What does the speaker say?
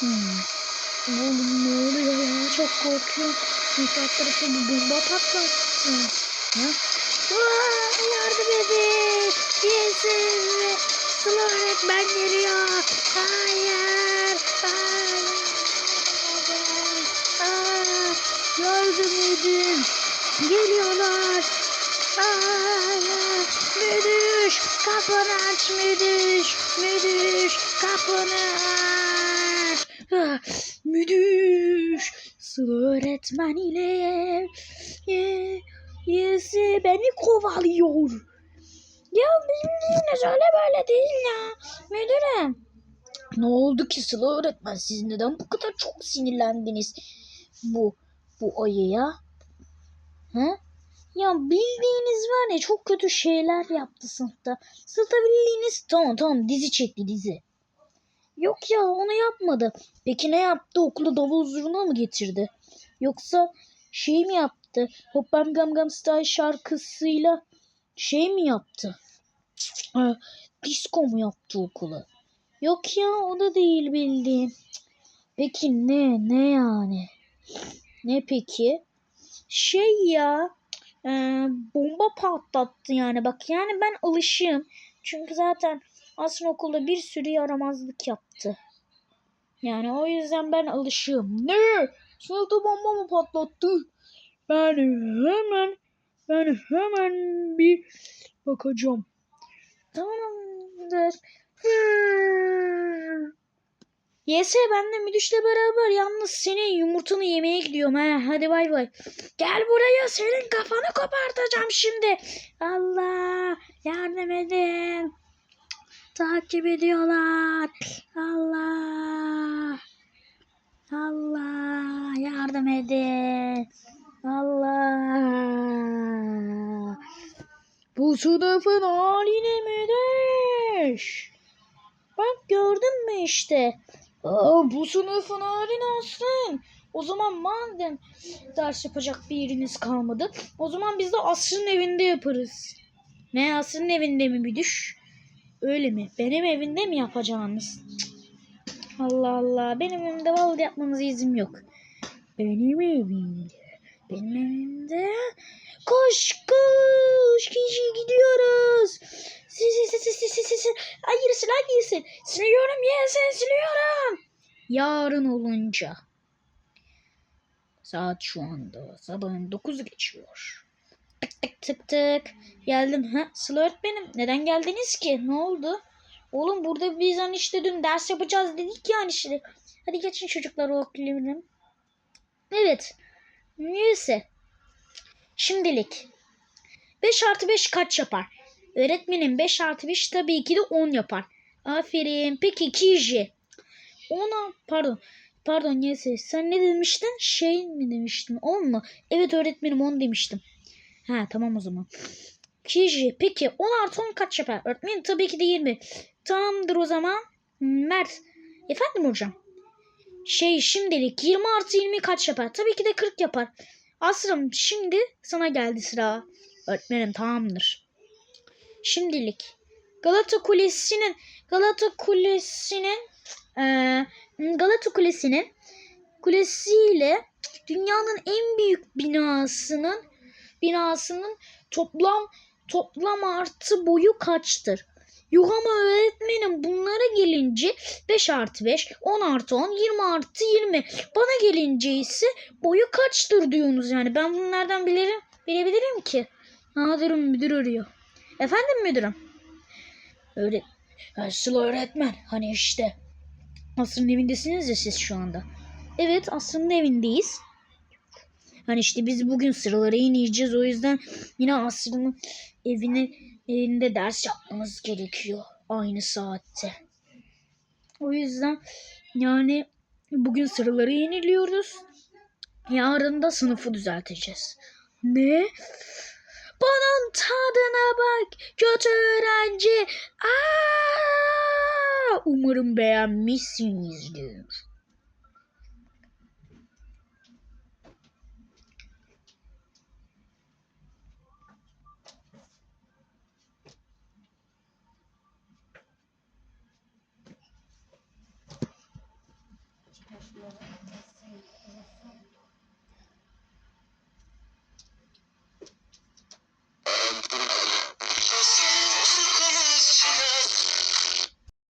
Hmm. Oğlum ne oluyor ya? Çok korkuyorum. İnşaat tarafı bir bomba patlatsın. Ha? Vaa, yardım edin. Yesin. Sıla öğretmen geliyor. Hayır. Hayır. Aa, yardım edin. Geliyorlar. Hayır. Müdüş. Kapını aç müdüş. Müdüş. Kapını aç. Müdüş. Sıla öğretmen ile ye, yesi beni kovalıyor. Ya bildiğiniz öyle böyle değil ya. Müdürüm. Ne oldu ki Sıla öğretmen? Siz neden bu kadar çok sinirlendiniz bu bu ayıya? He? Ya bildiğiniz var ya çok kötü şeyler yaptı sınıfta. Sınıfta bildiğiniz tamam tamam dizi çekti dizi. Yok ya onu yapmadı. Peki ne yaptı? Okulu davul zurna mı getirdi? Yoksa şey mi yaptı? Hoppam Gam Gam Style şarkısıyla şey mi yaptı? Ha, disco mu yaptı okulu? Yok ya o da değil bildiğim. Peki ne ne yani? Ne peki? Şey ya e, bomba patlattı yani bak yani ben alışığım. Çünkü zaten aslında okulda bir sürü yaramazlık yaptı. Yani o yüzden ben alışığım. Ne? Sınıfta bomba mı patlattı? Ben hemen ben hemen bir bakacağım. Tamamdır. Hmm. Yese ben de müdüşle beraber yalnız senin yumurtanı yemeye gidiyorum ha. Hadi bay bay. Gel buraya senin kafanı kopartacağım şimdi. Allah yardım edin. Takip ediyorlar. Allah. Allah yardım edin. Allah. Bu sınıfın haline müdüş. Bak gördün mü işte. Aa, bu sınıfın haline Asrın. O zaman madem ders yapacak bir yeriniz kalmadı. O zaman biz de Asrın evinde yaparız. Ne Asrın evinde mi bir düş? Öyle mi? Benim evinde mi yapacağınız? Allah Allah. Benim evimde vallahi yapmanıza izin yok. Benim evimde. Benim evimde. Koş koş. Kişi gidiyoruz. Sil sil sil sil sil sil sil. Hayır sil hayır sil. Siliyorum yesin siliyorum. Yarın olunca. Saat şu anda sabahın 9 geçiyor. Tık tık tık tık. Geldim. Ha, Sıla öğretmenim. Neden geldiniz ki? Ne oldu? Oğlum burada biz hani işte dün ders yapacağız dedik yani işte. Hadi geçin çocuklar okuyalım. Evet. Neyse. Şimdilik. 5 artı 5 kaç yapar? Öğretmenim 5 artı 5 tabii ki de 10 yapar. Aferin. Peki Kiji. 10 pardon. Pardon neyse sen ne demiştin? Şey mi demiştin? 10 mu? Evet öğretmenim 10 demiştim. Ha tamam o zaman. Kiji peki 10 artı 10 kaç yapar? Öğretmenim tabii ki de 20. Tamamdır o zaman. Mert. Efendim hocam? Şey şimdilik 20 artı 20 kaç yapar? Tabii ki de 40 yapar. Asrım şimdi sana geldi sıra. Öğretmenim tamamdır. Şimdilik Galata Kulesi'nin Galata Kulesi'nin eee, Galata Kulesi'nin kulesiyle dünyanın en büyük binasının binasının toplam toplam artı boyu kaçtır? Yok ama öğretmenim bunlara gelince 5 artı 5, 10 artı 10, 20 artı 20. Bana gelince ise boyu kaçtır diyorsunuz yani. Ben bunlardan bilirim, bilebilirim ki. Nadir'im müdür arıyor. Efendim müdürüm? Öyle. Sıla öğretmen. Hani işte. Aslı'nın evindesiniz ya siz şu anda. Evet Aslı'nın evindeyiz. Hani işte biz bugün sıraları ineceğiz. O yüzden yine Aslı'nın evine evinde ders yapmamız gerekiyor. Aynı saatte. O yüzden yani bugün sıraları yeniliyoruz. Yarın da sınıfı düzelteceğiz. Ne? Bunun tadına bak kötü öğrenci. Aa! Umarım beğenmişsinizdir. Let's see.